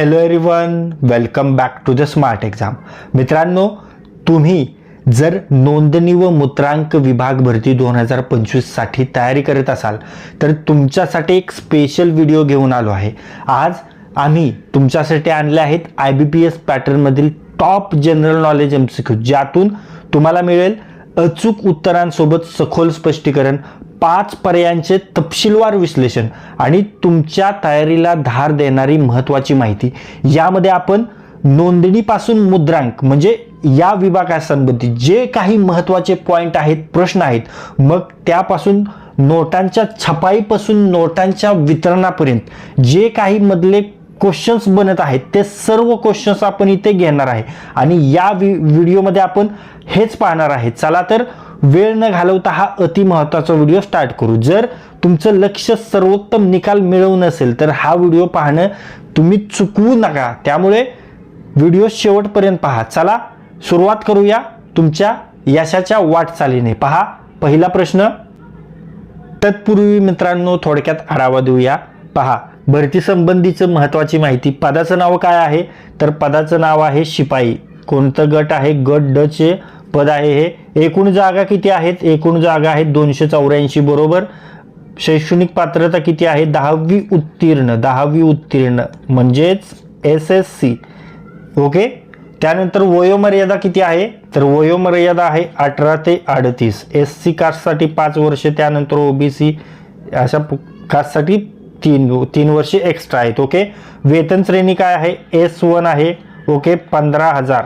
Hello everyone welcome back to the smart exam मित्रांनो तुम्ही जर नोंदणी व मुद्रांक विभाग भरती दोन हजार पंचवीससाठी तयारी करत असाल तर तुमच्यासाठी एक स्पेशल व्हिडिओ घेऊन आलो आहे. आज आम्ही तुमच्यासाठी आणले आहेत I B P S पॅटर्नमधील top general knowledge M C Q ज्यातून तुम्हाला मिळेल अचूक उत्तरांसोबत सखोल स्पष्टीकरण पाच पर्यायांचे तपशीलवार विश्लेषण आणि तुमच्या तयारीला धार देणारी महत्त्वाची माहिती. यामध्ये आपण नोंदणीपासून मुद्रांक म्हणजे या विभागासंबंधी जे काही महत्त्वाचे पॉईंट आहेत प्रश्न आहेत मग त्यापासून नोटांच्या छपाईपासून नोटांच्या वितरणापर्यंत जे काही मधले क्वेश्चन्स बनत आहेत ते सर्व क्वेश्चन्स आपण इथे घेणार आहे. आणि या व्हिडिओमध्ये आपण हेच पाहणार आहे. चला तर वेळ न घालवता हा अति महत्त्वाचा व्हिडिओ स्टार्ट करू. जर तुमचं लक्ष सर्वोत्तम निकाल मिळवून असेल तर हा व्हिडिओ पाहणं तुम्ही चुकवू नका. त्यामुळे व्हिडिओ शेवटपर्यंत पहा. चला सुरुवात करूया तुमच्या यशाच्या वाटचालीने. पहा पहिला प्रश्न. तत्पूर्वी मित्रांनो थोडक्यात आढावा देऊया. पहा भरती संबंधीचं महत्त्वाची माहिती. पदाचं नाव काय आहे? तर पदाचं नाव आहे शिपाई. कोणतं गट आहे? गट ड चे पद आहे हे. एकूण जागा किती आहेत? एकूण जागा आहेत दोनशे चौऱ्याऐंशी बरोबर. शैक्षणिक पात्रता किती आहे? दहावी उत्तीर्ण. दहावी उत्तीर्ण म्हणजेच एस एस सी. ओके? त्यानंतर वयोमर्यादा किती आहे? तर वयोमर्यादा आहे अठरा ते अडतीस. एस सी कास्टसाठी पाच वर्ष त्यानंतर ओबीसी अशा कास्टसाठी तीन तीन वर्षे एक्स्ट्रा आहेत. ओके? वेतन श्रेणी काय आहे? एस वन आहे. ओके? पंधरा हजार.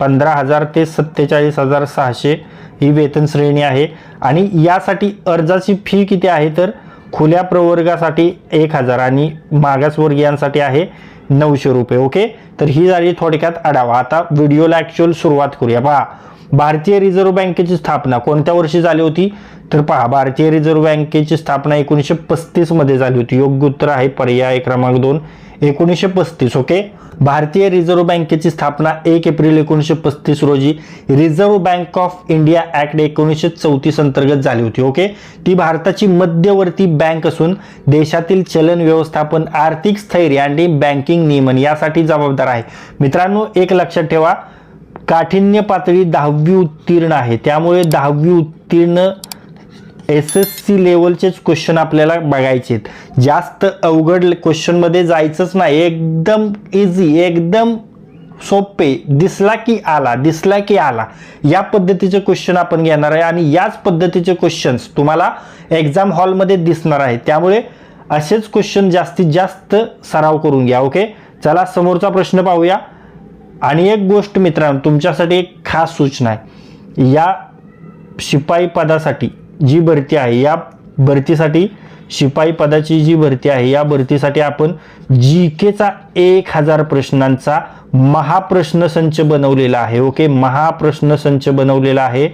पंधरा हजार ते सत्तेचाळीस हजार सहाशे ही वेतन श्रेणी आहे. आणि यासाठी अर्जाची फी किती आहे? तर खुल्या प्रवर्गासाठी एक हजार आणि मागासवर्गीयांसाठी आहे नऊशे रुपये. ओके? तर ही झाली थोडक्यात आढावा. आता व्हिडिओला ॲक्च्युअल सुरुवात करूया. पहा भारतीय रिझर्व्ह बँकेची स्थापना कोणत्या वर्षी झाली होती? तर पहा भारतीय रिझर्व्ह बँकेची स्थापना एकोणीसशे पस्तीसमध्ये झाली होती. योग्य उत्तर आहे पर्याय क्रमांक दोन. एकोणीसशे पस्तीस. ओके? भारतीय रिझर्व्ह बँकेची स्थापना एक एप्रिल एकोणीसशे पस्तीस रोजी reserve bank of India act एकोणीसशे चौतीस अंतर्गत झाली होती ओके? ती भारताची मध्यवर्ती बँक असून देशातील चलन व्यवस्थापन आर्थिक स्थैर्य आणि बँकिंग नियमन यासाठी जबाबदार आहे. मित्रांनो एक लक्षात ठेवा काठिण्य पातळी दहावी उत्तीर्ण आहे. त्यामुळे दहावी उत्तीर्ण एस एस सी लेवलचेच क्वेश्चन आपल्याला बघायचे आहेत. जास्त अवघड क्वेश्चनमध्ये जायचंच नाही. एकदम इझी एकदम सोपे. दिसला की आला दिसला की आला. या पद्धतीचे क्वेश्चन आपण घेणार आहे आणि याच पद्धतीचे क्वेश्चन्स तुम्हाला एक्झाम हॉलमध्ये दिसणार आहे. त्यामुळे असेच क्वेश्चन जास्तीत जास्त सराव करून घ्या ओके चला समोरचा प्रश्न पाहूया. आणि एक गोष्ट मित्रांनो तुमच्यासाठी एक खास सूचना आहे. या शिपाई पदासाठी जी भरती आहे या भरतीसाठी शिपाई पदाची जी भरती आहे या भरतीसाठी आपण जी केचा एक हजार प्रश्नांचा महाप्रश्न संच बनवलेला आहे. ओके? महाप्रश्न संच बनवलेला आहे.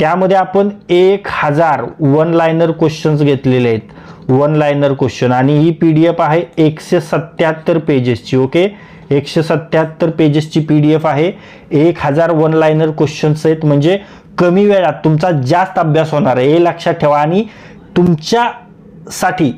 त्यामध्ये आपण एक हजार वन लायनर क्वेश्चन्स घेतलेले आहेत. One liner question. आणि ही पी डी एफ आहे एकशे सत्त्याहत्तर पेजेसची. ओके? एकशे सत्त्याहत्तर पेजेसची पी डी एफ आहे. एक हजार वन लायनर क्वेश्चन्स आहेत. म्हणजे कमी वेळात तुमचा जास्त अभ्यास होणार आहे. हे लक्षात ठेवा आणि तुमच्यासाठी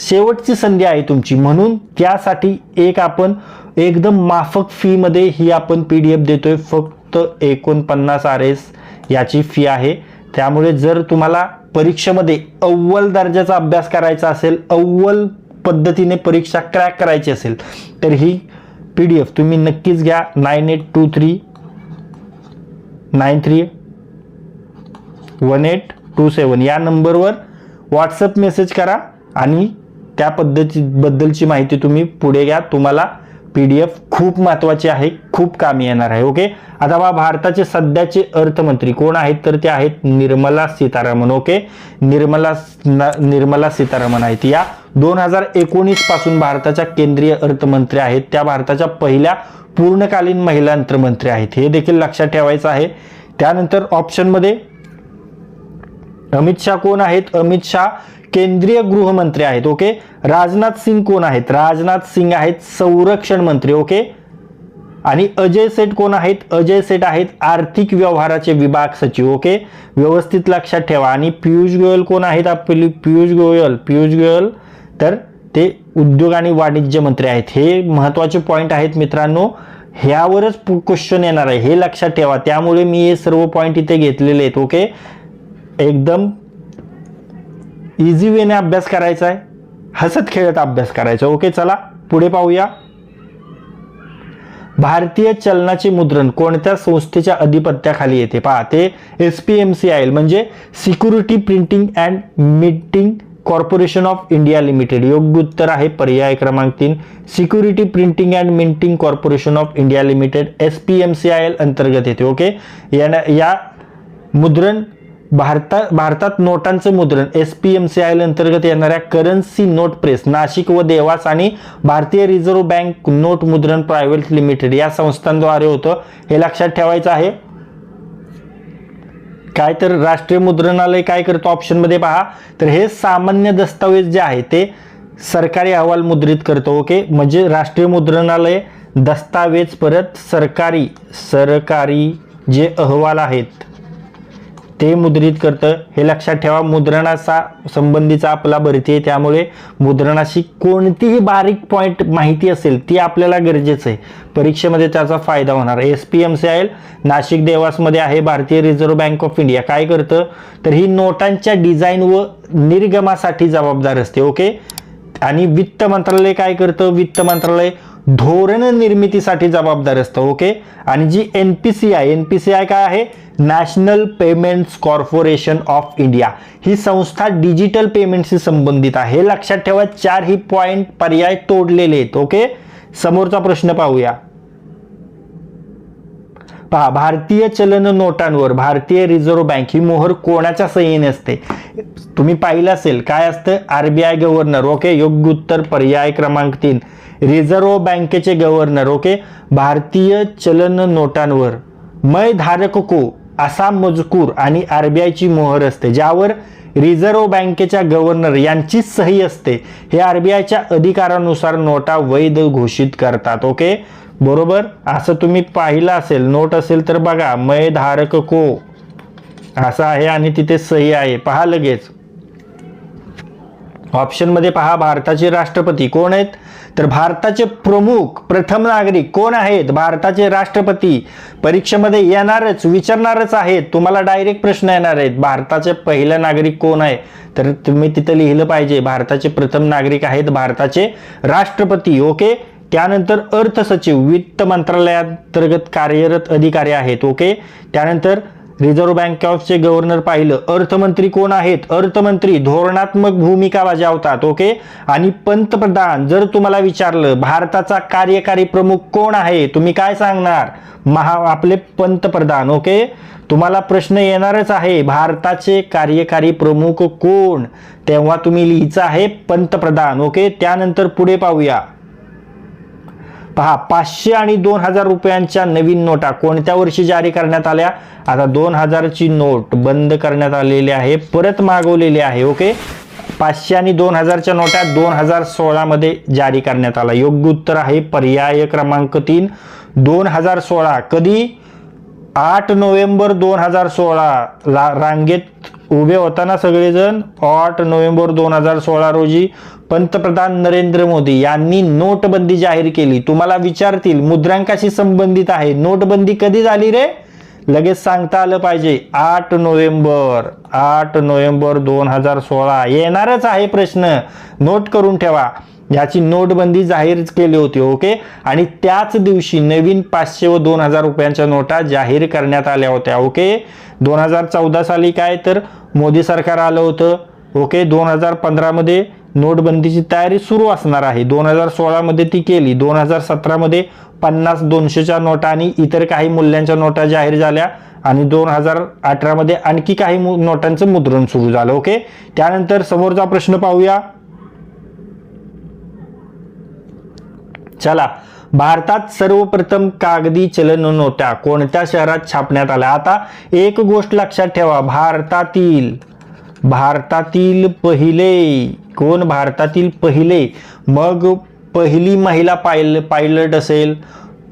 शेवटची संधी आहे तुमची. म्हणून त्यासाठी एक आपण एकदम माफक फीमध्ये ही आपण पी डी एफ देतोय. फक्त एकोणपन्नास आर एस याची फी आहे. त्यामुळे जर तुम्हाला परीक्षेमध्ये अव्वल दर्जाचा अभ्यास करायचा असेल अव्वल पद्धतीने परीक्षा क्रॅक करायची असेल तर ही पी डी एफ तुम्ही नक्कीच घ्या. Nine eight two three nine three one eight two seven या नंबरवर व्हॉट्सअप मेसेज करा आणि त्या पद्धतीबद्दलची माहिती तुम्ही पुढे घ्या तुम्हाला पी डी एफ खूप महत्त्वाची आहे खूप कामी येणार आहे ओके आता बा भारताचे सध्याचे अर्थमंत्री कोण आहेत तर ते आहेत निर्मला सीतारामन ओके निर्मला न- निर्मला सीतारामन आहेत या दोन हजार एकोणीसपासून भारताच्या केंद्रीय अर्थमंत्री आहेत त्या भारताच्या पहिल्या पूर्णकालीन महिला अर्थमंत्री आहेत हे देखील लक्षात ठेवायचं आहे त्यानंतर ऑप्शनमध्ये अमित शाह कोण आहेत? अमित शाह केंद्रीय गृहमंत्री आहेत ओके? राजनाथ सिंग कोण आहेत? राजनाथ सिंग आहेत संरक्षण मंत्री ओके? आणि अजय सेठ कोण आहेत? अजय सेठ आहेत आर्थिक व्यवहाराचे विभाग सचिव ओके? व्यवस्थित लक्षात ठेवा. आणि पियुष गोयल कोण आहेत आपली? पियुष गोयल. पियुष गोयल तर ते उद्योग आणि वाणिज्य मंत्री आहेत. हे महत्त्वाचे पॉईंट आहेत मित्रांनो. ह्यावरच क्वेश्चन येणार आहे. हे लक्षात ठेवा. त्यामुळे मी हे सर्व पॉईंट इथे घेतलेले आहेत ओके? एकदम इझी वेने अभ्यास करायचा आहे. हसत खेळत अभ्यास करायचा ओके चला पुढे पाहूया. भारतीय चलनाचे मुद्रण कोणत्या संस्थेच्या अधिपत्याखाली येते? पहा ते S P M C I L म्हणजे security printing and minting corporation of India limited योग्य उत्तर आहे पर्याय क्रमांक तीन. Security printing and minting corporation of India limited S P M C I L अंतर्गत येते. ओके या मुद्रण भारता भारतात नोटांचं मुद्रण S P M C I अंतर्गत येणाऱ्या करन्सी नोट प्रेस नाशिक व देवास आणि भारतीय रिझर्व्ह बँक नोट मुद्रण प्रायव्हेट लिमिटेड या संस्थांद्वारे होतं. हे लक्षात ठेवायचं आहे. काय तर राष्ट्रीय मुद्रणालय काय करतो ऑप्शनमध्ये पहा. तर हे सामान्य दस्तावेज जे आहे ते सरकारी अहवाल मुद्रित करतो ओके? म्हणजे राष्ट्रीय मुद्रणालय दस्तावेज परत सरकारी सरकारी जे अहवाल आहेत ते मुद्रित करतं. हे लक्षात ठेवा मुद्रणाचा संबंधीचा आपला भरती आहे. त्यामुळे मुद्रणाशी कोणतीही बारीक पॉईंट माहिती असेल ती आपल्याला गरजेचं आहे. परीक्षेमध्ये त्याचा फायदा होणार. S P M C I Nashik देवासमध्ये आहे भारतीय रिझर्व्ह बँक ऑफ इंडिया काय करतं? तर ही नोटांच्या डिझाईन व निर्गमासाठी जबाबदार असते ओके आणि वित्त मंत्रालय काय करतं? वित्त मंत्रालय धोरण निर्मितीसाठी जबाबदार असतं ओके आणि G N P C I N P C I काय आहे? National payments corporation of India ही संस्था डिजिटल पेमेंटशी संबंधित आहे. हे लक्षात ठेवा चार ही पॉईंट पर्याय तोडलेले आहेत ओके समोरचा प्रश्न पाहूया. पहा भारतीय चलन नोटांवर भारतीय रिझर्व्ह बँक ही मोहर कोणाच्या सहीने असते? तुम्ही पाहिलं असेल काय असतं? RBI governor okay? योग्य उत्तर पर्याय क्रमांक तीन. रिझर्व्ह बँकेचे गव्हर्नर ओके? भारतीय चलन नोटांवर मय धारक को असा मजकूर आणि आरबीआयची मोहर असते ज्यावर रिझर्व्ह बँकेच्या गव्हर्नर यांची सही असते. हे आरबीआयच्या अधिकारानुसार नोटा वैध घोषित करतात ओके? बरोबर? असं तुम्ही पाहिलं असेल नोट असेल तर बघा मय धारक को. असं आहे आणि तिथे सही आहे. पहा लगेच. ऑप्शनमध्ये पहा भारताचे राष्ट्रपती कोण आहेत? तर भारताचे प्रमुख प्रथम नागरिक कोण आहेत? भारताचे राष्ट्रपती. परीक्षेमध्ये येणारच विचारणारच आहेत. तुम्हाला डायरेक्ट प्रश्न येणार आहेत. भारताचे पहिलं नागरिक कोण आहे? तर तुम्ही तिथं लिहिलं पाहिजे भारताचे प्रथम नागरिक आहेत भारताचे राष्ट्रपती ओके त्यानंतर अर्थ सचिव वित्त मंत्रालयांतर्गत कार्यरत अधिकारी आहेत ओके? त्यानंतर रिझर्व्ह बँक ऑफचे गव्हर्नर पाहिलं अर्थमंत्री कोण आहेत? अर्थमंत्री धोरणात्मक भूमिका बजावतात ओके? आणि पंतप्रधान जर तुम्हाला विचारलं भारताचा कार्यकारी प्रमुख कोण आहे तुम्ही काय सांगणार? महा आपले पंतप्रधान ओके? तुम्हाला प्रश्न येणारच आहे भारताचे कार्यकारी प्रमुख कोण? तेव्हा तुम्ही लिहायचं आहे पंतप्रधान ओके? त्यानंतर पुढे पाहूया. पहा पाचशे आणि दोन हजार रुपयांच्या नवीन नोटा कोणत्या वर्षी जारी करण्यात आल्या? आता दोन हजारची नोट बंद करण्यात आलेली आहे परत मागवलेली आहे ओके? पाचशे आणि दोन हजारच्या नोटा दोन हजार सोळामध्ये जारी करण्यात आला योग्य उत्तर आहे पर्याय क्रमांक तीन. दोन हजार सोळा कधी? आठ नोव्हेंबर दोन हजार सोळा. ला रांगेत उभे होताना सगळेजण? आठ नोव्हेंबर दोन हजार सोळा रोजी. पंतप्रधान नरेंद्र मोदी यांनी नोटबंदी जाहीर केली. तुम्हाला विचारतील मुद्रांकाशी संबंधित आहे. नोटबंदी कधी झाली रे? लगेच सांगता आलं पाहिजे. आठ नोव्हेंबर आठ नोव्हेंबर दोन हजार सोळा. येणारच आहे प्रश्न. नोट करून ठेवा. याची नोटबंदी जाहीर केली होती ओके? आणि त्याच दिवशी नवीन पाचशे व दोन हजार रुपयांच्या नोटा जाहीर करण्यात आल्या होत्या ओके? दोन हजार चौदा साली काय तर मोदी सरकार आलं होतं ओके? दोन हजार पंधरामध्ये नोटबंदीची तयारी सुरू असणार आहे. दोन हजार सोळामध्ये ती केली. दोन हजार सतरामध्ये पन्नास दोनशेच्या नोटा आणि इतर काही मूल्यांच्या नोटा जाहीर झाल्या आणि दोन हजार अठरामध्ये आणखी काही मु- नोटांचं मुद्रण सुरू झालं. ओके? त्यानंतर समोरचा प्रश्न पाहूया. चला. भारतात सर्वप्रथम कागदी चलन नोटा कोणत्या शहरात छापण्यात आल्या? आता एक गोष्ट लक्षात ठेवा. भारतातील भारतातील पहिले कोण भारतातील पहिले? मग पहिली महिला पायल पायलट असेल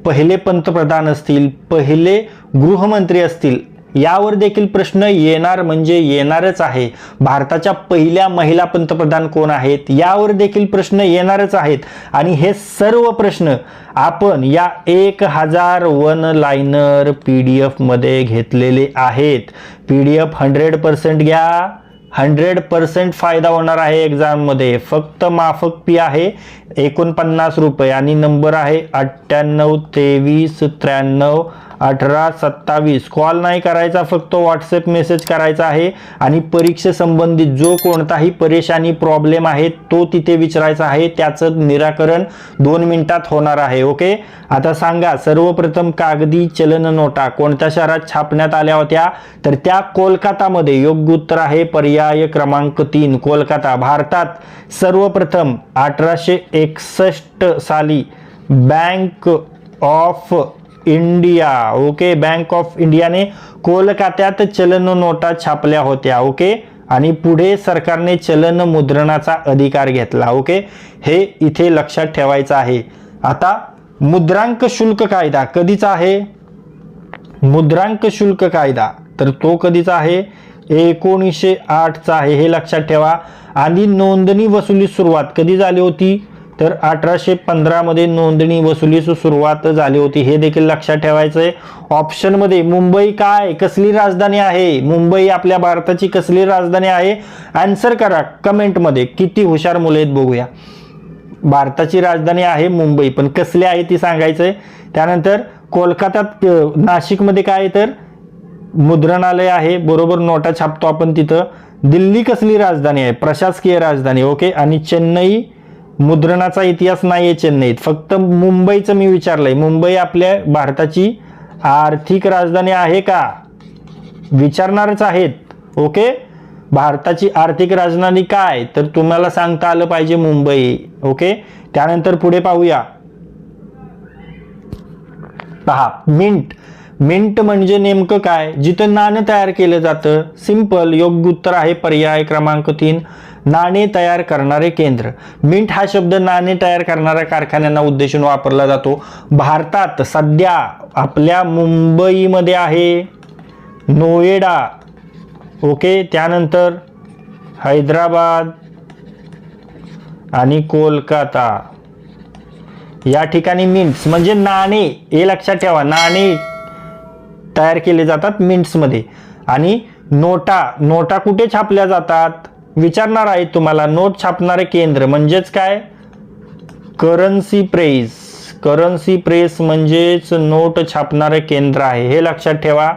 पहिले पंतप्रधान असतील पहिले गृहमंत्री असतील यावर देखील प्रश्न येणार म्हणजे येणारच आहे. भारताच्या पहिल्या महिला पंतप्रधान कोण आहेत यावर देखील प्रश्न येणारच आहेत. आणि हे सर्व प्रश्न आपण या एक हजार वन लाईनर पी डी एफमध्ये घेतलेले आहेत. P D F hundred percent घ्या. हंड्रेड पर्सेंट फायदा होणार आहे एक्झाममध्ये. फक्त माफक फी आहे एकोणपन्नास रुपये. आणि नंबर आहे अठ्ठ्याण्णव तेवीस त्र्याण्णव अठरा सत्तावीस. कॉल नाही करायचा फक्त व्हॉट्सअप मेसेज करायचा आहे. आणि परीक्षेसंबंधित जो कोणताही परेशानी प्रॉब्लेम आहे तो तिथे विचारायचा आहे. त्याचं निराकरण दोन मिनिटात होणार आहे ओके आता सांगा सर्वप्रथम कागदी चलन नोटा कोणत्या शहरात छापण्यात आल्या होत्या? तर त्या कोलकातामध्ये योग्य उत्तर आहे पर्याय क्रमांक तीन कोलकाता भारतात. सर्वप्रथम अठराशे एकसष्ट साली bank of India okay? Bank of इंडियाने कोलकात्यात चलन नोटा छापल्या होत्या ओके? आणि पुढे सरकारने चलन मुद्रणाचा अधिकार घेतला ओके? हे इथे लक्षात ठेवायचं आहे. आता मुद्रांक शुल्क कायदा कधीचा आहे? मुद्रांक शुल्क कायदा तर तो कधीचा आहे? एकोणीसशे आठचा आहे हे लक्षात ठेवा. आणि नोंदणी वसुली सुरुवात कधी झाली होती? तर अठराशे पंधरामध्ये नोंदणी वसुलीस सुरुवात झाली होती. हे देखील लक्षात ठेवायचं आहे ऑप्शनमध्ये मुंबई काय? कसली राजधानी आहे? मुंबई आपल्या भारताची कसली राजधानी आहे? आन्सर करा. कमेंटमध्ये किती हुशार मुले आहेत बघूया. भारताची राजधानी आहे मुंबई पण कसली आहे ती सांगायचं आहे त्यानंतर कोलकात्यात नाशिकमध्ये काय आहे तर? मुद्रणालय आहे. बरोबर नोटा छापतो आपण तिथं. दिल्ली कसली राजधानी आहे? प्रशासकीय राजधानी ओके? आणि चेन्नई मुद्रणाचा इतिहास नाही आहे चेन्नईत. फक्त मुंबईचं मी विचारलंय. मुंबई आपल्या भारताची आर्थिक राजधानी आहे का? विचारणारच आहेत. ओके? भारताची आर्थिक राजधानी काय? तर तुम्हाला सांगता आलं पाहिजे मुंबई. ओके? त्यानंतर पुढे पाहूया. पहा मिंट. मिंट म्हणजे नेमकं काय? जिथं नाणं तयार केलं जातं सिंपल योग्य उत्तर आहे पर्याय क्रमांक तीन. नाणे तयार करणारे केंद्र. मिंट हा शब्द नाणे तयार करणाऱ्या कारखान्यांना उद्देशून वापरला जातो. भारतात सध्या आपल्या मुंबईमध्ये आहे नोएडा. ओके त्यानंतर हैदराबाद आणि कोलकाता. या ठिकाणी मिंट्स म्हणजे नाणे हे लक्षात ठेवा नाणे तयार केले जातात मिंट्समध्ये. आणि नोटा नोटा कुठे छापल्या जातात? विचारणार आहे तुम्हाला नोट छापणारे केंद्र म्हणजेच काय? करन्सी प्रेस करन्सी प्रेस म्हणजेच नोट छापणारे केंद्र आहे हे लक्षात ठेवा.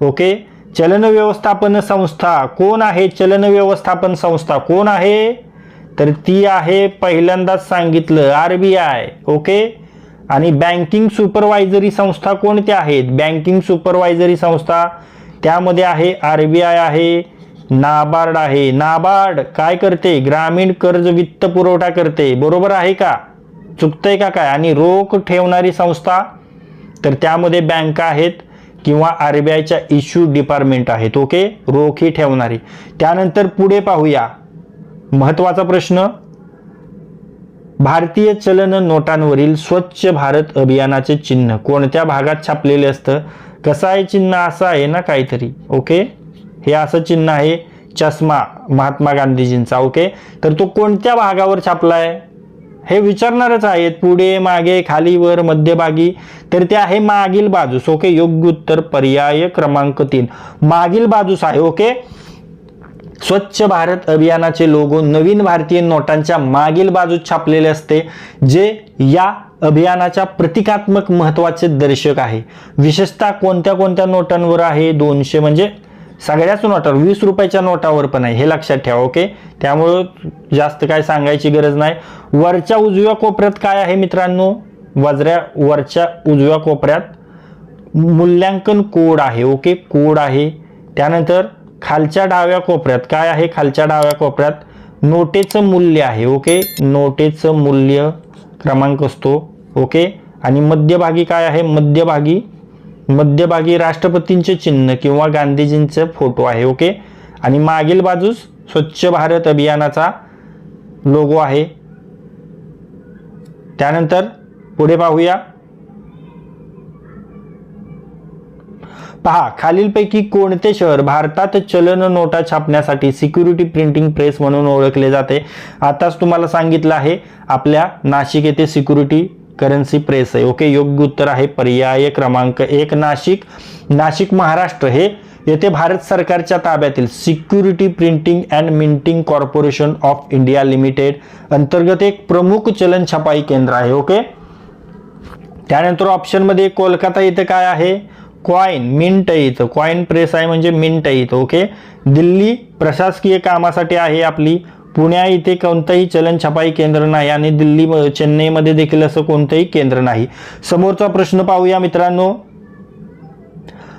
ओके चलन व्यवस्थापन संस्था. कोण आहे चलन व्यवस्थापन संस्था? कोण आहे? तर ती आहे पहिल्यांदाच सांगितलं आर बी आय. ओके आणि बँकिंग सुपरवायझरी संस्था कोणत्या आहेत? बँकिंग सुपरवायझरी संस्था. त्यामध्ये आहे आर बी आय आहे नाबार्ड आहे. नाबार्ड काय करते? ग्रामीण कर्ज वित्त पुरवठा करते. बरोबर आहे का? चुकतंय का काय? आणि रोख ठेवणारी संस्था? तर त्यामध्ये बँका आहेत किंवा आर बी आयच्या इश्यू डिपार्टमेंट आहेत ओके रोखी ठेवणारी. त्यानंतर पुढे पाहूया. महत्त्वाचा प्रश्न. भारतीय चलन नोटांवरील स्वच्छ भारत अभियानाचे चिन्ह कोणत्या भागात छापलेले असतं? कसं आहे चिन्ह? असं आहे ना काहीतरी ओके हे असं चिन्ह आहे चष्मा महात्मा गांधीजींचा ओके? तर तो कोणत्या भागावर छापलाय? हे विचारणारच आहेत पुढे मागे खाली वर मध्यभागी. तर ते आहे मागील बाजूस ओके? योग्य उत्तर पर्याय क्रमांक तीन. मागील बाजूस आहे ओके? स्वच्छ भारत अभियानाचे लोगो नवीन भारतीय नोटांच्या मागील बाजूस छापलेले असते जे या अभियानाच्या प्रतिकात्मक महत्त्वाचे दर्शक आहे. विशेषतः कोणत्या कोणत्या नोटांवर आहे? दोनशे म्हणजे सगळ्याच नोटावर वीस रुपयाच्या नोटावर पण आहे हे लक्षात ठेवा ओके? त्यामुळं जास्त काय सांगायची गरज नाही. वरच्या उजव्या कोपऱ्यात काय आहे मित्रांनो? वजऱ्या वरच्या उजव्या कोपऱ्यात मूल्यांकन कोड आहे ओके? कोड आहे. त्यानंतर खालच्या डाव्या कोपऱ्यात काय आहे? खालच्या डाव्या कोपऱ्यात नोटेचं मूल्य आहे ओके? नोटेचं मूल्य क्रमांक असतो ओके? आणि मध्यभागी काय आहे? मध्यभागी मध्यभागी राष्ट्रपतींचे चिन्ह किंवा गांधीजींचे फोटो आहे ओके? आणि मागील बाजूस स्वच्छ भारत अभियानाचा लोगो आहे. त्यानंतर पुढे पाहूया. पहा खालीलपैकी कोणते शहर भारतात चलन नोटा छापण्यासाठी सिक्युरिटी प्रिंटिंग प्रेस म्हणून ओळखले जाते? आताच तुम्हाला सांगितलं आहे आपल्या नाशिक येथे सिक्युरिटी करन्सी प्रेस आहे. ओके योग्य उत्तर आहे पर्याय क्रमांक एक नाशिक. नाशिक महाराष्ट्र. हे येथे भारत सरकारच्या ताब्यातील security printing and minting corporation of India limited अंतर्गत एक प्रमुख चलन छपाई केंद्र आहे. ओके त्यानंतर ऑप्शनमध्ये कोलकाता इथं काय आहे? कॉईन मिंट इथं. कॉईन प्रेस आहे म्हणजे मिंट इथं. ओके दिल्ली प्रशासकीय कामासाठी आहे आपली. पुण्या इथे कोणतंही चलन छपाई केंद्र नाही आणि दिल्ली चेन्नईमध्ये देखील असं कोणतंही केंद्र नाही. समोरचा प्रश्न पाहूया मित्रांनो.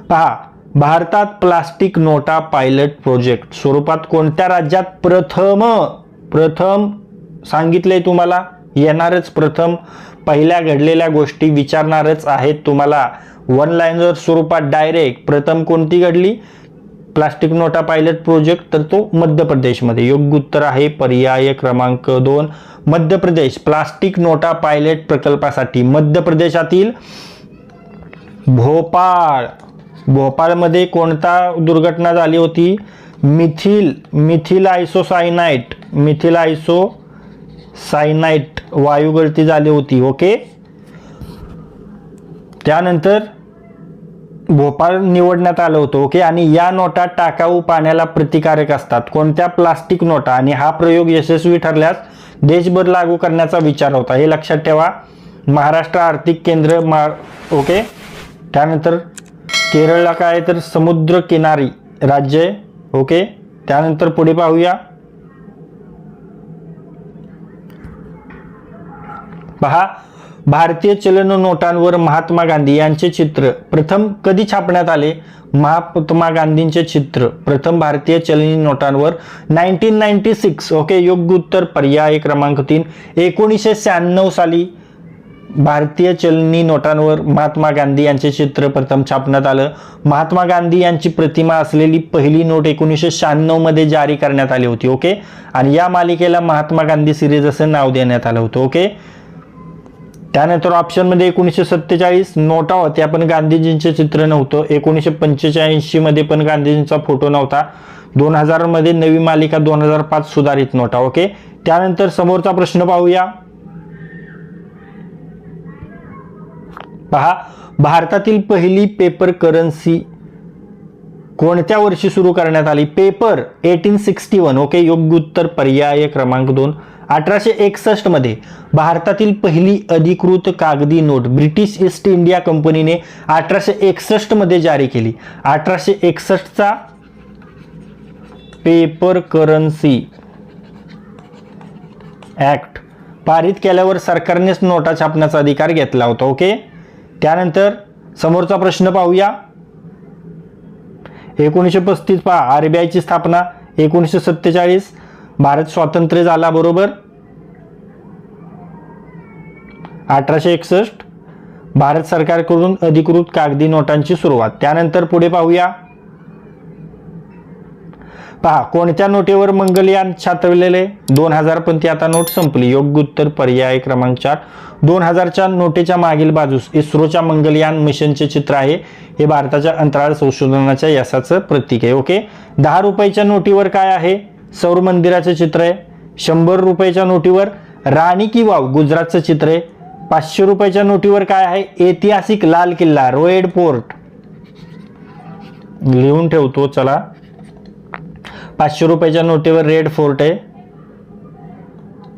पहा भारतात प्लास्टिक नोटा पायलट प्रोजेक्ट स्वरूपात कोणत्या राज्यात प्रथम प्रथम सांगितलंय तुम्हाला? येणारच प्रथम पहिल्या घडलेल्या गोष्टी विचारणारच आहेत तुम्हाला. वन लाईनर स्वरूपात डायरेक्ट प्रथम कोणती घडली? प्लास्टिक नोटा पायलट प्रोजेक्ट तर तो मध्य प्रदेशमध्ये. योग्य उत्तर आहे पर्याय क्रमांक दोन मध्य प्रदेश. प्लास्टिक नोटा पायलट प्रकल्पासाठी मध्य प्रदेशातील भोपाळ. भोपाळमध्ये कोणता दुर्घटना झाली होती? Methyl methyl isocyanate methyl isocyanate वायू गळती झाली होती ओके? त्यानंतर भोपाळ निवडण्यात आलं होतं ओके? आणि या नोटा टाकाऊ पाण्याला प्रतिकारक असतात. कोणत्या प्लास्टिक नोटा? आणि हा प्रयोग यशस्वी ठरल्यास देशभर लागू करण्याचा विचार होता. हे लक्षात ठेवा. महाराष्ट्र आर्थिक केंद्र मा ओके? त्यानंतर केरळला काय? तर समुद्र किनारी राज्य ओके? त्यानंतर पुढे पाहूया. पहा भारतीय चलन नोटांवर महात्मा गांधी यांचे चित्र. प्रथम कधी छापण्यात आले? महात्मा गांधींचे चित्र. प्रथम भारतीय चलनी नोटांवर नाईन्टीन नाईन्टी सिक्स. ओके योग्य उत्तर. पर्याय क्रमांक तीन. एकोणीसशे शहाण्णव साली भारतीय चलनी नोटांवर महात्मा गांधी यांचे चित्र प्रथम छापण्यात आलं. महात्मा गांधी यांची प्रतिमा असलेली पहिली नोट एकोणीसशे शहाण्णवमध्ये जारी करण्यात आली होती. ओके? आणि या मालिकेला महात्मा गांधी सिरीज असं नाव देण्यात आलं होतं. ओके? त्यानंतर ऑप्शनमध्ये एकोणीसशे सत्तेचाळीस नोटा होत्या पण गांधीजींचे चित्र नव्हतं. एकोणीसशे पंचेचाळीसशी मध्ये पण गांधीजींचा फोटो नव्हता. दोन हजारमध्ये नवी मालिका दोन हजार पाच सुधारित नोटा ओके? त्यानंतर समोरचा प्रश्न पाहूया. पहा भारतातील पहिली पेपर करन्सी कोणत्या वर्षी सुरू करण्यात आली? Paper eighteen sixty one okay? योग्य उत्तर पर्याय क्रमांक दोन. अठराशे एकसष्टमध्ये भारतातील पहिली अधिकृत कागदी नोट ब्रिटिश ईस्ट इंडिया कंपनीने अठराशे एकसष्टमध्ये जारी केली. अठराशे एकसष्टचा पेपर करन्सी ऍक्ट पारित केल्यावर सरकारनेच नोटा छापण्याचा अधिकार घेतला होता ओके? त्यानंतर समोरचा प्रश्न पाहूया. एकोणीसशे पस्तीस पहा आरबीआयची स्थापना एकोणीसशे सत्तेचाळीस भारत स्वातंत्र्य झाला बरोबर अठराशे एकसष्ट भारत सरकारकडून अधिकृत कागदी नोटांची सुरुवात. त्यानंतर पुढे पाहूया. पहा कोणत्या नोटेवर मंगलयान छात्रविलेले दोन हजार पण ती आता नोट संपली. योग्य उत्तर पर्याय क्रमांक चार. दोन हजारच्या नोटेच्या मागील बाजूस इस्रोच्या मंगलयान मिशनचे चित्र आहे. हे भारताच्या अंतराळ संशोधनाच्या यशाचं प्रतीक आहे ओके? दहा रुपयाच्या नोटीवर काय आहे? सौर मंदिराचं चित्र आहे. शंभर रुपयाच्या नोटीवर राणी की वाव गुजरातचं चित्र आहे. पाचशे रुपयाच्या नोटीवर काय आहे? ऐतिहासिक लाल किल्ला रोएड पोर्ट लिहून ठेवतो चला. पाचशे रुपयाच्या नोटेवर रेड फोर्ट आहे.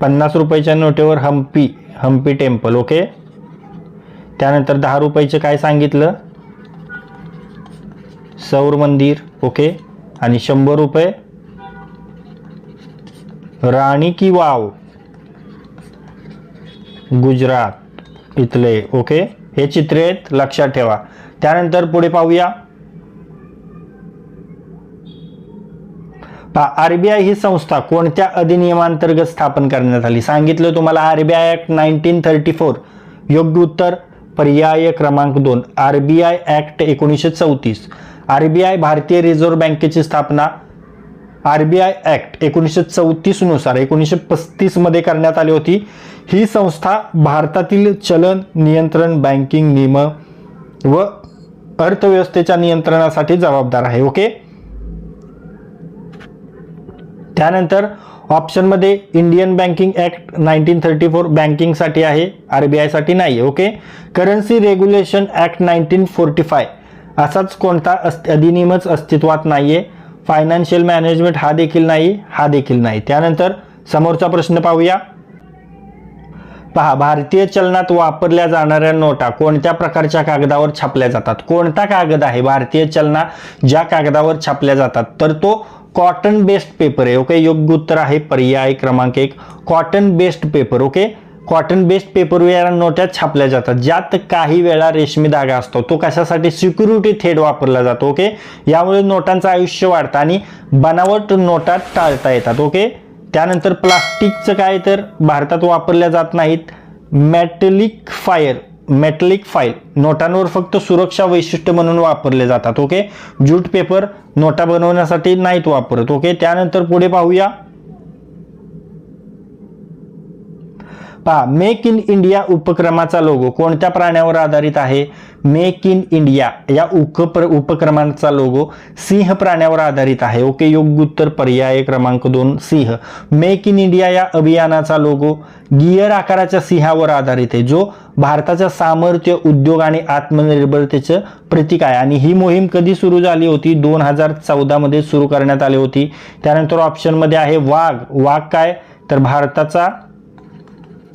पन्नास रुपयाच्या नोटेवर हम्पी हम्पी टेम्पल ओके? त्यानंतर दहा रुपयाचं काय सांगितलं? सौर मंदिर ओके? आणि शंभर रुपये राणी की वाव? गुजरात इथले ओके? हे चित्रे आहेत लक्षात ठेवा. त्यानंतर पुढे पाहूया. आरबीआय ही संस्था कोणत्या अधिनियमांतर्गत स्थापन करण्यात आली? सांगितलं तुम्हाला RBI act nineteen thirty four. योग्य उत्तर पर्याय क्रमांक दोन आरबीआय ऍक्ट एकोणीसशे चौतीस. आरबीआय भारतीय रिझर्व्ह बँकेची स्थापना आर बी आय ॲक्ट एकोणीसशे चौतीसनुसार एकोणीसशे पस्तीसमध्ये करण्यात आली होती. ही संस्था भारतातील चलन नियंत्रण बँकिंग नियम व अर्थव्यवस्थेच्या नियंत्रणासाठी जबाबदार आहे ओके? त्यानंतर ऑप्शनमध्ये Indian banking act nineteen thirty four बँकिंगसाठी आहे आर बी आयसाठी नाही okay? Currency regulation act nineteen forty five असाच कोणता अस् अधिनियमच अस्तित्वात नाही आहे फायनान्शियल मॅनेजमेंट हा देखील नाही हा देखील नाही. त्यानंतर समोरचा प्रश्न पाहूया. पहा भारतीय चलनात वापरल्या जाणाऱ्या नोटा कोणत्या प्रकारच्या कागदावर छापल्या जातात? कोणता कागद आहे भारतीय चलना ज्या कागदावर छापल्या जातात? तर तो कॉटन बेस्ड पेपर आहे ओके? योग्य उत्तर आहे पर्याय क्रमांक एक. Cotton based paper okay? Cotton based पेपरवेअर नोट्या छापल्या जातात. ज्यात काही वेळा रेशमी धागा असतो. तो कशासाठी? सिक्युरिटी थेट वापरला जातो ओके यामुळे नोटांचं आयुष्य वाढतं आणि बनावट नोटा टाळता येतात ओके त्यानंतर प्लास्टिकचं काय तर भारतात वापरल्या जात नाहीत. मॅटलिक फायर मेटलिक फाईल नोटांवर फक्त सुरक्षा वैशिष्ट्य म्हणून वापरले जातात ओके ज्यूट पेपर नोटा बनवण्यासाठी नाहीत वापरत ओके त्यानंतर पुढे पाहूया. पहा मेक इन इंडिया उपक्रमाचा लोगो कोणत्या प्राण्यावर आधारित आहे? मेक इन इंडिया या उपक्र उपक्रमाचा लोगो सिंह प्राण्यावर आधारित आहे. ओके योग्य उत्तर पर्याय क्रमांक दोन सिंह. मेक इन इंडिया या अभियानाचा लोगो गियर आकाराच्या सिंहावर आधारित आहे जो भारताच्या सामर्थ्य उद्योग आणि आत्मनिर्भरतेचं प्रतीक आहे. आणि ही मोहीम कधी सुरू झाली होती? दोन हजार चौदामध्ये सुरू करण्यात आली होती. त्यानंतर ऑप्शनमध्ये आहे वाघ. वाघ काय? तर भारताचा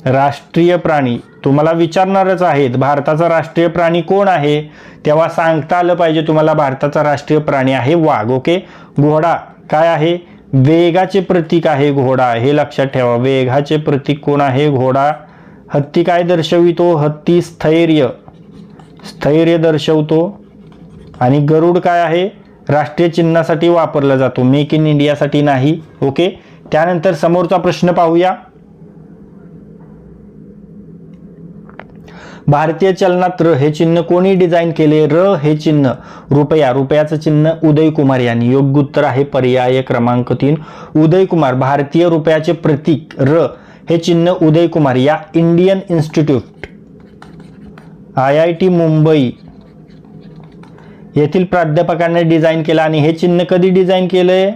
राष्ट्रीय प्राणी. तुम्हाला विचारणारच आहेत भारताचा राष्ट्रीय प्राणी कोण आहे? तेव्हा सांगता आलं पाहिजे तुम्हाला भारताचा राष्ट्रीय प्राणी आहे वाघ ओके? घोडा काय आहे? वेगाचे प्रतीक आहे घोडा. हे लक्षात ठेवा वेगाचे प्रतीक कोण आहे? घोडा. हत्ती काय दर्शवितो? हत्ती स्थैर्य. स्थैर्य दर्शवतो. आणि गरुड काय आहे? राष्ट्रीय चिन्हासाठी वापरला जातो. मेक इन इंडियासाठी नाही ओके? त्यानंतर समोरचा प्रश्न पाहूया. भारतीय चलनात र हे चिन्ह कोणी डिझाईन केले? र हे चिन्ह. रुपया. रुपयाचं चिन्ह उदय कुमार यांनी. योग्य उत्तर आहे पर्याय क्रमांक तीन. उदय कुमार भारतीय रुपयाचे प्रतीक. र हे चिन्ह उदय कुमार या Indian institute. I I T Mumbai येथील प्राध्यापकांनी डिझाईन केलं आणि हे चिन्ह कधी डिझाईन केलंय?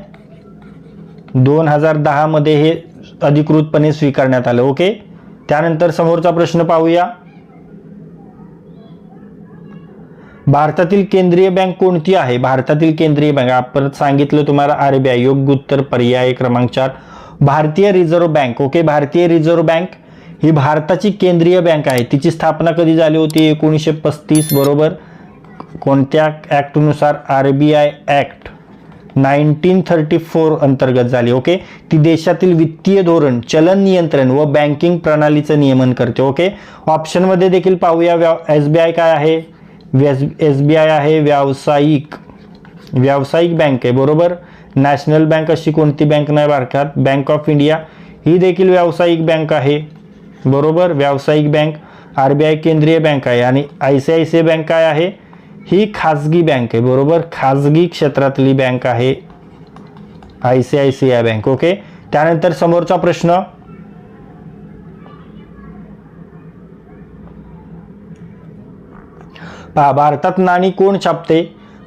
दोन हजार दहामध्ये हे अधिकृतपणे स्वीकारण्यात आलं. ओके? त्यानंतर समोरचा प्रश्न पाहूया. भारतातील केंद्रीय बँक कोणती आहे? भारतातील केंद्रीय बँक. आपण सांगितलं तुम्हाला आरबीआय. योग्य उत्तर पर्याय क्रमांक चार. भारतीय रिझर्व्ह बँक. ओके? भारतीय रिझर्व्ह बँक ही भारताची केंद्रीय बँक आहे. तिची स्थापना कधी झाली होती? एकोणीसशे पस्तीस बरोबर. कोणत्या ॲक्टनुसार R B I act nineteen thirty four अंतर्गत झाली? ओके? ती देशातील वित्तीय धोरण चलन नियंत्रण व बँकिंग प्रणालीचं नियमन करते. ओके? ऑप्शनमध्ये देखील पाहूया. व्या एस बी आय काय आहे? एस बी आय आहे, व्यावसायिक व्यावसायिक बँक आहे, बरोबर? नॅशनल बँक अशी कोणती बँक नाही भारतात? बँक ऑफ़ इंडिया ही देखील व्यावसायिक बँक आहे, बरोबर? व्यावसायिक बँक आर बी आय केंद्रीय बँक आहे आणि सी आय सी बँक काय आहे? ही खाजगी बँक आहे, बरोबर? खाजगी क्षेत्रातली बँक आहे I C I C I bank okay समोरचा प्रश्न पहा भारतात नाणी कोण छापते?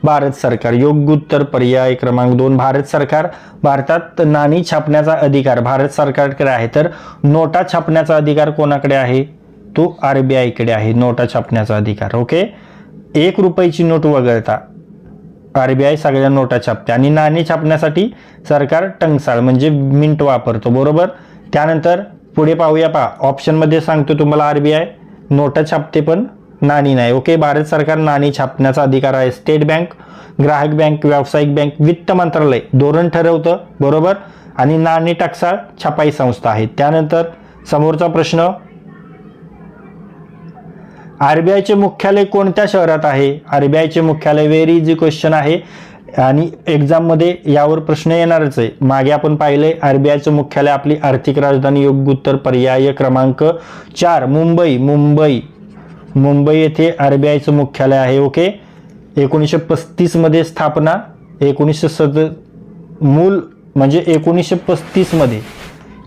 भारत सरकार. योग्य उत्तर पर्याय क्रमांक दोन भारत सरकार. भारतात नाणी छापण्याचा अधिकार भारत सरकारकडे आहे तर नोटा छापण्याचा अधिकार कोणाकडे आहे? तो आर बी आयकडे आहे नोटा छापण्याचा अधिकार. ओके? एक रुपयाची नोट वगळता. आर बी आय सगळ्या नोटा छापते. आणि नाणी छापण्यासाठी सरकार टंगसाळ म्हणजे मिंट वापरतो. बरोबर? त्यानंतर पुढे पाहूया पहा. ऑप्शनमध्ये सांगतो तुम्हाला आर बी आय. नोटा छापते पण नाणी नाही. ओके भारत सरकार नाणी छापण्याचा अधिकार आहे. स्टेट बँक ग्राहक बँक व्यावसायिक बँक वित्त मंत्रालय धोरण ठरवतं बरोबर? आणि नाणी टकसाळ छपाई संस्था आहे. त्यानंतर समोरचा प्रश्न आरबीआयचे मुख्यालय कोणत्या शहरात आहे? आरबीआयचे मुख्यालय व्हेरी इझी क्वेश्चन आहे? आणि एक्झाममध्ये यावर प्रश्न येणारच आहे. मागे आपण पाहिलंय आरबीआयचं मुख्यालय आपली आर्थिक राजधानी योग्य उत्तर पर्याय क्रमांक चार मुंबई. मुंबई. मुंबई येथे आर बी आयचं मुख्यालय आहे ओके? एकोणीसशे पस्तीसमध्ये स्थापना एकोणीसशे सद मूल म्हणजे एकोणीसशे पस्तीसमध्ये.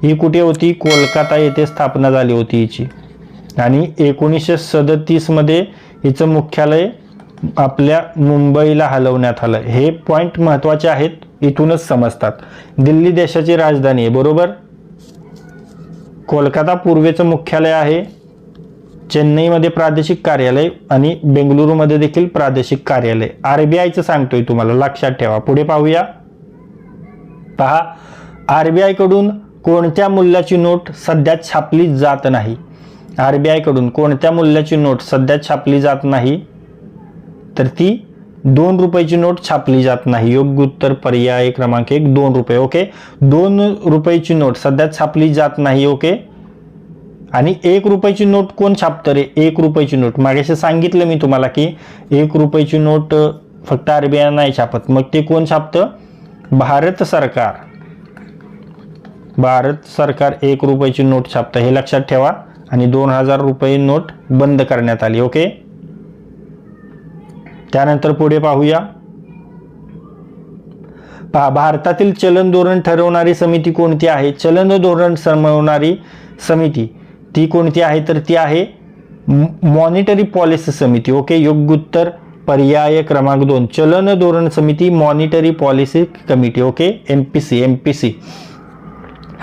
ही कुठे होती? कोलकाता येथे स्थापना झाली होती हिची. आणि एकोणीसशे सदतीसमध्ये हिचं मुख्यालय आपल्या मुंबईला हलवण्यात आलं. हे पॉईंट महत्त्वाचे आहेत इथूनच समजतात. दिल्ली देशाची राजधानी आहे बरोबर? कोलकाता पूर्वेचं मुख्यालय आहे चेन्नईमध्ये प्रादेशिक कार्यालय आणि बेंगलुरूमध्ये देखील प्रादेशिक कार्यालय. आर बी आयचं सांगतोय तुम्हाला लक्षात ठेवा. पुढे पाहूया. पहा आर बी आयकडून कोणत्या मूल्याची नोट सध्या छापली जात नाही? आर बी आयकडून कोणत्या मूल्याची नोट सध्या छापली जात नाही? तर ती दोन रुपयाची नोट छापली जात नाही. योग्य उत्तर पर्याय क्रमांक एक दोन रुपये. ओके? दोन रुपयाची नोट सध्या छापली जात नाही. ओके? आणि एक रुपयाची नोट कोण छापतं रे? एक रुपयाची नोट. मागेशी सांगितलं मी तुम्हाला की एक रुपयाची नोट फक्त आर बी आय नाही छापत. मग ते कोण छापतं? भारत सरकार. भारत सरकार एक रुपयाची नोट छापतं. हे लक्षात ठेवा. आणि दोन हजार रुपये नोट बंद करण्यात आली ओके? त्यानंतर पुढे पाहूया. पहा भारतातील चलन धोरण ठरवणारी समिती कोणती आहे? चलन धोरण समवणारी समिती. ती कोणती आहे तर ती आहे मॉनिटरी पॉलिसी समिती. ओके योग्य उत्तर पर्याय क्रमांक दोन. चलन धोरण समिती monetary policy committee okay M P C M P C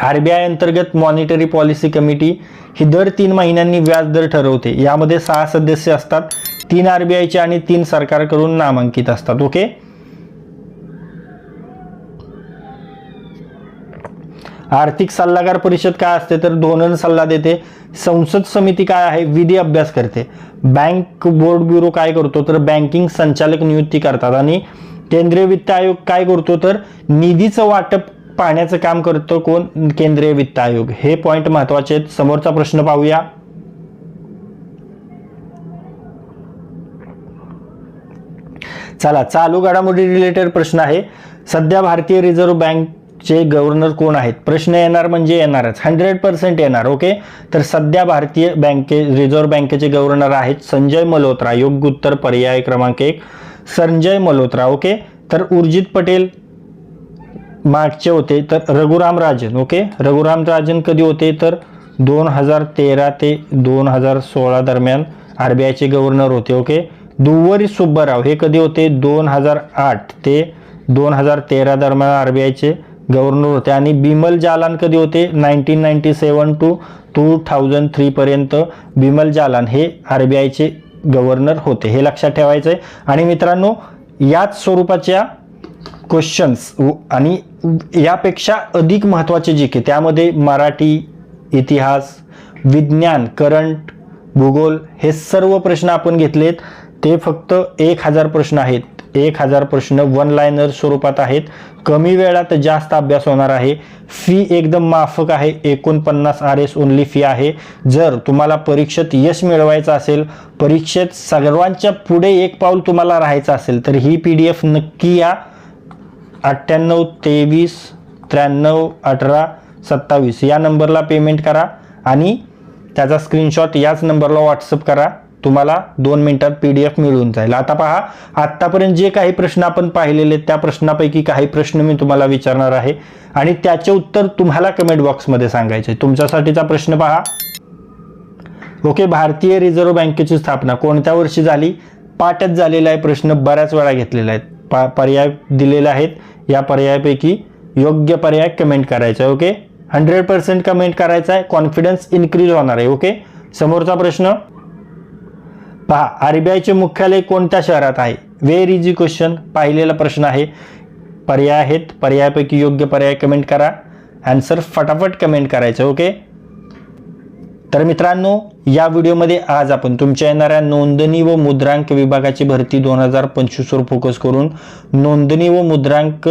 R B I अंतर्गत मॉनिटरी पॉलिसी कमिटी ही दर तीन महिन्यांनी व्याजदर ठरवते. यामध्ये सहा सदस्य असतात. तीन आर बी आयचे आणि तीन सरकारकडून नामांकित असतात. ओके आर्थिक सल्लागार परिषद काय असते तर धोरण सल्ला देते. संसद समिती काय आहे? विधी अभ्यास करते. बँक बोर्ड ब्युरो काय करतो तर बँकिंग संचालक नियुक्ती करतात. आणि केंद्रीय वित्त आयोग काय करतो तर निधीचं वाटप पाहण्याचं काम करतो कोण? केंद्रीय वित्त आयोग. हे पॉइंट महत्त्वाचे आहेत. समोरचा प्रश्न पाहूया. चला चालू घडामोडी रिलेटेड प्रश्न आहे. सध्या भारतीय रिझर्व्ह चे गव्हर्नर कोण आहेत? प्रश्न येणार म्हणजे येणारच. हंड्रेड पर्सेंट येणार ओके तर सध्या भारतीय बँके रिझर्व्ह बँकेचे गव्हर्नर आहेत संजय मल्होत्रा. योग्य उत्तर पर्याय क्रमांक एक. संजय मल्होत्रा ओके तर उर्जित पटेल मागचे होते तर रघुराम राजन ओके रघुराम राजन कधी होते? तर दोन हजार तेरा ते दोन हजार सोळा दरम्यान आर बी आयचे गव्हर्नर होते ओके दुव्वरी सुब्बाराव हे कधी होते? दोन हजार आठ ते दोन हजार तेरा दरम्यान आर बी आयचे गव्हर्नर होते आणि बिमल जालान कधी होते? Nineteen ninety seven to two thousand थ्रीपर्यंत Bimal Jalan हे आर बी आयचे गव्हर्नर होते. हे लक्षात ठेवायचं आहे आणि मित्रांनो याच स्वरूपाच्या क्वेश्चन्स आणि यापेक्षा अधिक महत्त्वाचे जी की त्यामध्ये मराठी इतिहास विज्ञान करंट भूगोल हे सर्व प्रश्न आपण घेतलेत. ते फक्त एक हजार प्रश्न आहेत. एक हजार प्रश्न वन लायनर स्वरूपात आहेत. कमी वेळात जास्त अभ्यास होणार आहे. फी एकदम माफक आहे. एकोणपन्नास आर एस ओनली फी आहे. जर तुम्हाला परीक्षेत यश मिळवायचं असेल परीक्षेत सर्वांच्या पुढे एक पाऊल तुम्हाला राहायचं असेल तर ही पी डी एफ नक्की या. अठ्ठ्याण्णव तेवीस त्र्याण्णव अठरा सत्तावीस या नंबरला पेमेंट करा आणि त्याचा स्क्रीनशॉट याच नंबरला व्हॉट्सअप करा. तुम्हाला दोन मिनिटात पी डी एफ मिळून जाईल. आता पहा आत्तापर्यंत जे काही प्रश्न आपण पाहिलेले आहेत, त्या प्रश्नापैकी काही प्रश्न मी तुम्हाला विचारणार आहे. आणि त्याचे उत्तर तुम्हाला कमेंट बॉक्समध्ये सांगायचे तुमच्यासाठीचा प्रश्न पहा. ओके भारतीय रिझर्व्ह बँकेची स्थापना कोणत्या वर्षी झाली? पाठच झालेला आहे प्रश्न बऱ्याच वेळा घेतलेला आहे. पा पर्याय दिलेले आहेत. या पर्यायापैकी योग्य पर्याय कमेंट करायचा आहे ओके? हंड्रेड पर्सेंट कमेंट करायचा आहे. कॉन्फिडन्स इन्क्रीज होणार आहे ओके? समोरचा प्रश्न. पहा आर बी आयचे मुख्यालय कोणत्या शहरात आहे? व्हेर इझी क्वेश्चन पाहिलेला प्रश्न आहे. पर्याय आहेत. पर्यायापैकी योग्य पर्याय कमेंट करा. ॲन्सर फटाफट कमेंट करायचं ओके तर मित्रांनो या व्हिडिओमध्ये आज आपण तुमच्या येणाऱ्या नोंदणी व मुद्रांक विभागाची भरती दोन हजार पंचवीसवर फोकस करून नोंदणी व मुद्रांक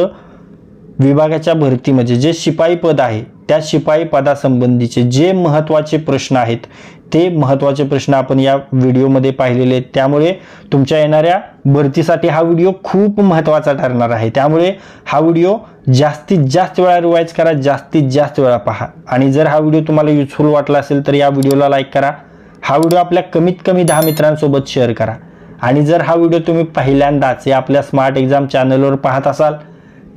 विभागाच्या भरतीमध्ये जे शिपाई पद आहे त्या शिपाई पदासंबंधीचे जे महत्त्वाचे प्रश्न आहेत ते महत्त्वाचे प्रश्न आपण या व्हिडिओमध्ये पाहिलेले आहेत. त्यामुळे तुमच्या येणाऱ्या भरतीसाठी हा व्हिडिओ खूप महत्त्वाचा ठरणार आहे. त्यामुळे हा व्हिडिओ जास्तीत जास्त वेळा रिवाईज करा जास्तीत जास्त वेळा पहा. आणि जर हा व्हिडिओ तुम्हाला युजफुल वाटला असेल तर या व्हिडिओला लाईक करा. हा व्हिडिओ आपल्या कमीत कमी दहा मित्रांसोबत शेअर करा. आणि जर हा व्हिडिओ तुम्ही पहिल्यांदाच या आपल्या स्मार्ट एक्झाम चॅनलवर पाहत असाल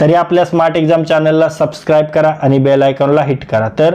तरी आपल्या स्मार्ट एक्झाम चॅनलला सबस्क्राईब करा आणि बेल आयकॉनला हिट करा. तर